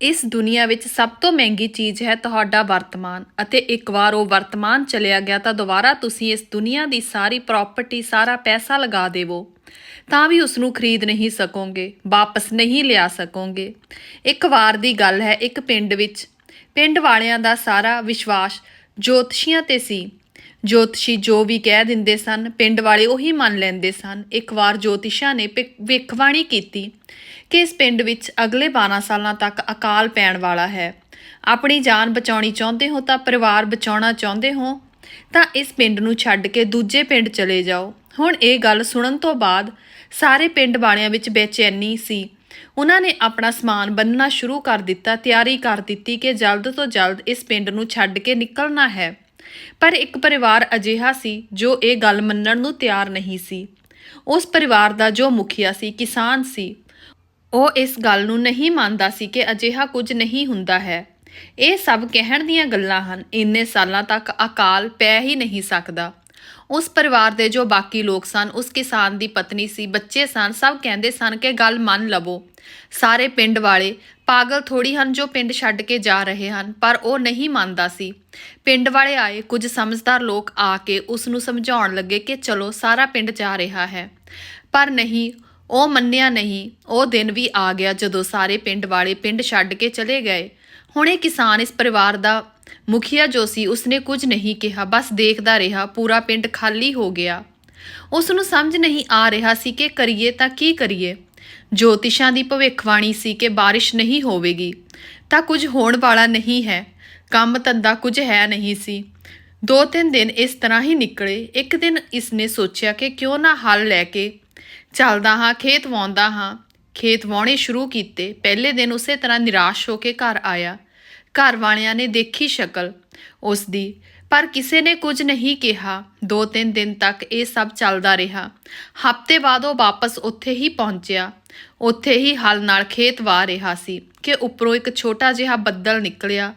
ਇਸ ਦੁਨੀਆ ਵਿੱਚ ਸਭ ਤੋਂ ਮਹਿੰਗੀ ਚੀਜ਼ ਹੈ ਤੁਹਾਡਾ ਵਰਤਮਾਨ ਅਤੇ ਇੱਕ ਵਾਰ ਉਹ ਵਰਤਮਾਨ ਚਲਿਆ ਗਿਆ ਤਾਂ ਦੁਬਾਰਾ ਤੁਸੀਂ ਇਸ ਦੁਨੀਆ ਦੀ ਸਾਰੀ ਪ੍ਰਾਪਰਟੀ ਸਾਰਾ ਪੈਸਾ ਲਗਾ ਦੇਵੋ। ਤਾਂ ਵੀ ਉਸ ਨੂੰ ਖਰੀਦ ਨਹੀਂ ਸਕੋਗੇ, ਵਾਪਸ ਨਹੀਂ ਲਿਆ ਸਕੋਗੇ। ਇੱਕ ਵਾਰ ਦੀ ਗੱਲ ਹੈ ਇੱਕ ਪਿੰਡ ਵਿੱਚ। ਪਿੰਡ ਵਾਲਿਆਂ ਦਾ ਸਾਰਾ ਵਿਸ਼ਵਾਸ ਜੋਤਸ਼ੀਆਂ ਤੇ ਸੀ। ਜੋਤਸ਼ੀ ਜੋ ਵੀ ਕਹਿ ਦਿੰਦੇ ਸਨ, ਪਿੰਡ ਵਾਲੇ ਉਹੀ ਮੰਨ ਲੈਂਦੇ ਸਨ। ਇੱਕ ਵਾਰ ਜੋਤਿਸ਼ਾਂ ਨੇ ਭਿ- ਭਵਿੱਖਬਾਣੀ ਕੀਤੀ ਕਿ ਇਸ ਪਿੰਡ ਵਿੱਚ ਅਗਲੇ 12 ਸਾਲਾਂ ਤੱਕ ਅਕਾਲ ਪੈਣ ਵਾਲਾ ਹੈ। ਆਪਣੀ ਜਾਨ ਬਚਾਉਣੀ ਚਾਹੁੰਦੇ ਹੋ ਤਾਂ ਪਰਿਵਾਰ ਬਚਾਉਣਾ ਚਾਹੁੰਦੇ ਹੋ, ਤਾਂ ਇਸ ਪਿੰਡ ਨੂੰ ਛੱਡ ਕੇ ਦੂਜੇ ਪਿੰਡ ਚਲੇ ਜਾਓ। ਹੁਣ ਇਹ ਗੱਲ ਸੁਣਨ ਤੋਂ ਬਾਅਦ ਸਾਰੇ ਪਿੰਡ ਵਾਲਿਆਂ ਵਿੱਚ ਬੇਚੈਨੀ ਸੀ। ਉਹਨਾਂ ਨੇ ਆਪਣਾ ਸਮਾਨ ਬੰਨਣਾ ਸ਼ੁਰੂ ਕਰ ਦਿੱਤਾ, ਤਿਆਰੀ ਕਰ ਦਿੱਤੀ ਕਿ ਜਲਦ ਤੋਂ ਜਲਦ ਇਸ ਪਿੰਡ ਨੂੰ ਛੱਡ ਕੇ ਨਿਕਲਣਾ ਹੈ। ਪਰ ਇੱਕ ਪਰਿਵਾਰ ਅਜਿਹਾ ਸੀ ਜੋ ਇਹ ਗੱਲ ਮੰਨਣ ਨੂੰ ਤਿਆਰ ਨਹੀਂ ਸੀ। ਉਸ ਪਰਿਵਾਰ ਦਾ ਜੋ ਮੁਖੀਆ ਸੀ, ਕਿਸਾਨ ਸੀ। ਉਹ ਇਸ ਗੱਲ ਨੂੰ ਨਹੀਂ ਮੰਨਦਾ ਸੀ ਕਿ ਅਜਿਹਾ ਕੁਝ ਨਹੀਂ ਹੁੰਦਾ ਹੈ। ਇਹ ਸਭ ਕਹਿਣ ਦੀਆਂ ਗੱਲਾਂ ਹਨ। ਇੰਨੇ ਸਾਲਾਂ ਤੱਕ ਅਕਾਲ ਪੈ ਹੀ ਨਹੀਂ ਸਕਦਾ। ਉਸ ਪਰਿਵਾਰ ਦੇ ਜੋ ਬਾਕੀ ਲੋਕ ਸਨ, ਉਸ ਕਿਸਾਨ ਦੀ ਪਤਨੀ ਸੀ, ਬੱਚੇ ਸਨ, ਸਭ ਕਹਿੰਦੇ ਸਨ ਕਿ ਗੱਲ ਮੰਨ ਲਵੋ। ਸਾਰੇ ਪਿੰਡ ਵਾਲੇ ਪਾਗਲ ਥੋੜੀ ਹਨ ਜੋ ਪਿੰਡ ਛੱਡ ਕੇ ਜਾ ਰਹੇ ਹਨ, ਪਰ ਉਹ ਨਹੀਂ ਮੰਨਦਾ ਸੀ। ਪਿੰਡ ਵਾਲੇ ਆਏ, ਕੁਝ ਸਮਝਦਾਰ ਲੋਕ ਆ ਕੇ ਉਸ ਨੂੰ ਸਮਝਾਉਣ ਲੱਗੇ ਕਿ ਚਲੋ ਸਾਰਾ ਪਿੰਡ ਜਾ ਰਿਹਾ ਹੈ। ਪਰ ਨਹੀਂ ਉਹ ਮੰਨਿਆ ਨਹੀਂ। ਉਹ ਦਿਨ ਵੀ ਆ ਗਿਆ ਜਦੋਂ ਸਾਰੇ ਪਿੰਡ ਵਾਲੇ ਪਿੰਡ ਛੱਡ ਕੇ ਚਲੇ ਗਏ। ਹੁਣ ਇਹ ਕਿਸਾਨ ਇਸ ਪਰਿਵਾਰ ਦਾ ਮੁਖੀਆ ਜੋ ਸੀ, ਉਸਨੇ ਕੁਝ ਨਹੀਂ ਕਿਹਾ। ਬਸ ਦੇਖਦਾ ਰਿਹਾ, ਪੂਰਾ ਪਿੰਡ ਖਾਲੀ ਹੋ ਗਿਆ। ਉਸ ਨੂੰ ਸਮਝ ਨਹੀਂ ਆ ਰਿਹਾ ਸੀ ਕਿ ਕਰੀਏ ਤਾਂ ਕੀ ਕਰੀਏ। ਜੋਤਿਸ਼ਾਂ ਦੀ ਭਵਿੱਖਬਾਣੀ ਸੀ ਕਿ ਬਾਰਿਸ਼ ਨਹੀਂ ਹੋਵੇਗੀ, ਤਾਂ ਕੁਝ ਹੋਣ ਵਾਲਾ ਨਹੀਂ ਹੈ। ਕੰਮ ਧੰਦਾ ਕੁਝ ਹੈ ਨਹੀਂ ਸੀ। ਦੋ ਤਿੰਨ ਦਿਨ ਇਸ ਤਰ੍ਹਾਂ ਹੀ ਨਿਕਲੇ। ਇੱਕ ਦਿਨ ਇਸਨੇ ਸੋਚਿਆ ਕਿ ਕਿਉਂ ਨਾ ਹੱਲ ਲੈ ਕੇ ਚੱਲਦਾ ਹਾਂ, ਖੇਤ ਵਾਉਂਦਾ ਹਾਂ। ਖੇਤ ਵਾਉਣੇ ਸ਼ੁਰੂ ਕੀਤੇ। ਪਹਿਲੇ ਦਿਨ ਉਸੇ ਤਰ੍ਹਾਂ ਨਿਰਾਸ਼ ਹੋ ਕੇ ਘਰ ਆਇਆ। ਘਰ ਵਾਲਿਆਂ ਨੇ ਦੇਖੀ ਸ਼ਕਲ। ਉਸ ਦੀ। ਪਰ ਕਿਸੇ ਨੇ ਕੁਝ ਨਹੀਂ ਕਿਹਾ। ਦੋ ਤਿੰਨ ਦਿਨ ਤੱਕ ਇਹ ਸਭ ਚੱਲਦਾ ਰਿਹਾ। ਹਫ਼ਤੇ ਬਾਅਦ ਉਹ ਵਾਪਸ ਉੱਥੇ ਹੀ ਪਹੁੰਚਿਆ। ਉੱਥੇ ਹੀ ਹਲ ਨਾਲ ਖੇਤ ਵਾਹ ਰਿਹਾ ਸੀ ਕਿ ਉੱਪਰੋਂ ਇੱਕ ਛੋਟਾ ਜਿਹਾ ਬੱਦਲ ਨਿਕਲਿਆ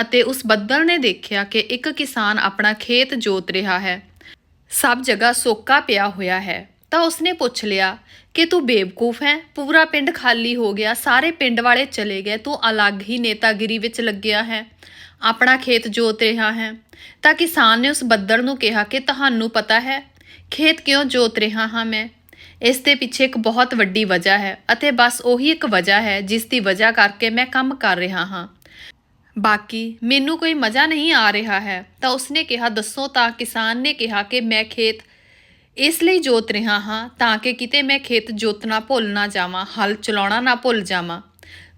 ਅਤੇ ਉਸ ਬੱਦਲ ਨੇ ਦੇਖਿਆ ਕਿ ਇੱਕ ਕਿਸਾਨ ਆਪਣਾ ਖੇਤ ਜੋਤ ਰਿਹਾ ਹੈ। ਸਭ ਜਗ੍ਹਾ ਸੋਕਾ ਪਿਆ ਹੋਇਆ ਹੈ। ਤਾਂ ਉਸਨੇ ਪੁੱਛ ਲਿਆ ਕਿ ਤੂੰ ਬੇਵਕੂਫ ਹੈ, ਪੂਰਾ ਪਿੰਡ ਖਾਲੀ ਹੋ ਗਿਆ, ਸਾਰੇ ਪਿੰਡ ਵਾਲੇ ਚਲੇ ਗਏ, ਤੂੰ ਅਲੱਗ ਹੀ ਨੇਤਾਗਿਰੀ ਵਿੱਚ ਲੱਗਿਆ ਹੈ, ਆਪਣਾ ਖੇਤ ਜੋਤ ਰਿਹਾ ਹੈ। ਤਾਂ ਕਿਸਾਨ ਨੇ ਉਸ ਬੱਦਲ ਨੂੰ ਕਿਹਾ ਕਿ ਤੁਹਾਨੂੰ ਪਤਾ ਹੈ, ਖੇਤ ਕਿਉਂ ਜੋਤ ਰਿਹਾ ਹਾਂ ਮੈਂ? ਇਸ ਦੇ ਪਿੱਛੇ ਇੱਕ ਬਹੁਤ ਵੱਡੀ ਵਜ੍ਹਾ ਹੈ ਅਤੇ ਬਸ ਉਹੀ ਇੱਕ ਵਜ੍ਹਾ ਹੈ ਜਿਸ ਦੀ ਵਜ੍ਹਾ ਕਰਕੇ ਮੈਂ ਕੰਮ ਕਰ ਰਿਹਾ ਹਾਂ। ਬਾਕੀ ਮੈਨੂੰ ਕੋਈ ਮਜ਼ਾ ਨਹੀਂ ਆ ਰਿਹਾ ਹੈ, ਤਾਂ ਉਸਨੇ ਕਿਹਾ, ਦੱਸੋ ਤਾਂ ਕਿਸਾਨ ਨੇ ਕਿਹਾ ਕਿ ਮੈਂ ਖੇਤ ਇਸ ਲਈ ਜੋਤ ਰਿਹਾ ਹਾਂ ਤਾਂ ਕਿ ਕਿਤੇ ਮੈਂ ਖੇਤ ਜੋਤਣਾ ਭੁੱਲ ਨਾ ਜਾਵਾਂ, ਹਲ ਚਲਾਉਣਾ ਨਾ ਭੁੱਲ ਜਾਵਾਂ।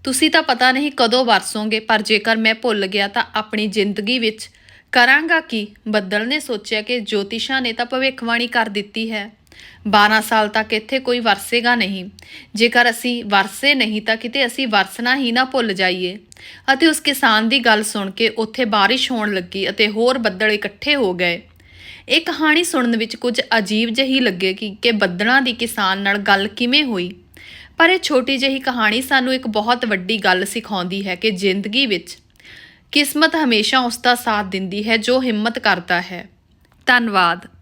ਤੁਸੀਂ ਤਾਂ ਪਤਾ ਨਹੀਂ ਕਦੋਂ ਵਰਸੋਗੇ, ਪਰ ਜੇਕਰ ਮੈਂ ਭੁੱਲ ਗਿਆ ਤਾਂ ਆਪਣੀ ਜ਼ਿੰਦਗੀ ਵਿੱਚ ਕਰਾਂਗਾ ਕੀ? ਬੱਦਲ ਨੇ ਸੋਚਿਆ ਕਿ ਜੋਤਿਸ਼ਾਂ ਨੇ ਤਾਂ ਭਵਿੱਖਬਾਣੀ ਕਰ ਦਿੱਤੀ ਹੈ। 12 ਸਾਲ ਤੱਕ ਇੱਥੇ ਕੋਈ ਵਰਸੇਗਾ ਨਹੀਂ। ਜੇਕਰ ਅਸੀਂ ਵਰਸੇ ਨਹੀਂ ਤਾਂ ਕਿਤੇ ਅਸੀਂ ਵਰਸਣਾ ਹੀ ਨਾ ਭੁੱਲ ਜਾਈਏ। ਅਤੇ ਉਸ ਕਿਸਾਨ ਦੀ ਗੱਲ ਸੁਣ ਕੇ ਉੱਥੇ ਬਾਰਿਸ਼ ਹੋਣ ਲੱਗੀ ਅਤੇ ਹੋਰ ਬੱਦਲ ਇਕੱਠੇ ਹੋ ਗਏ। ਇਹ ਕਹਾਣੀ ਸੁਣਨ ਵਿੱਚ ਕੁਝ ਅਜੀਬ ਜਿਹੀ ਲੱਗੇਗੀ ਕਿ ਬੱਦਲਾਂ ਦੀ ਕਿਸਾਨ ਨਾਲ ਗੱਲ ਕਿਵੇਂ ਹੋਈ? ਪਰ ਇਹ ਛੋਟੀ ਜਿਹੀ ਕਹਾਣੀ ਸਾਨੂੰ ਇੱਕ ਬਹੁਤ ਵੱਡੀ ਗੱਲ ਸਿਖਾਉਂਦੀ ਹੈ ਕਿ ਜ਼ਿੰਦਗੀ ਵਿੱਚ ਕਿਸਮਤ ਹਮੇਸ਼ਾ ਉਸ ਦਾ ਸਾਥ ਦਿੰਦੀ ਹੈ ਜੋ ਹਿੰਮਤ ਕਰਦਾ ਹੈ। ਧੰਨਵਾਦ।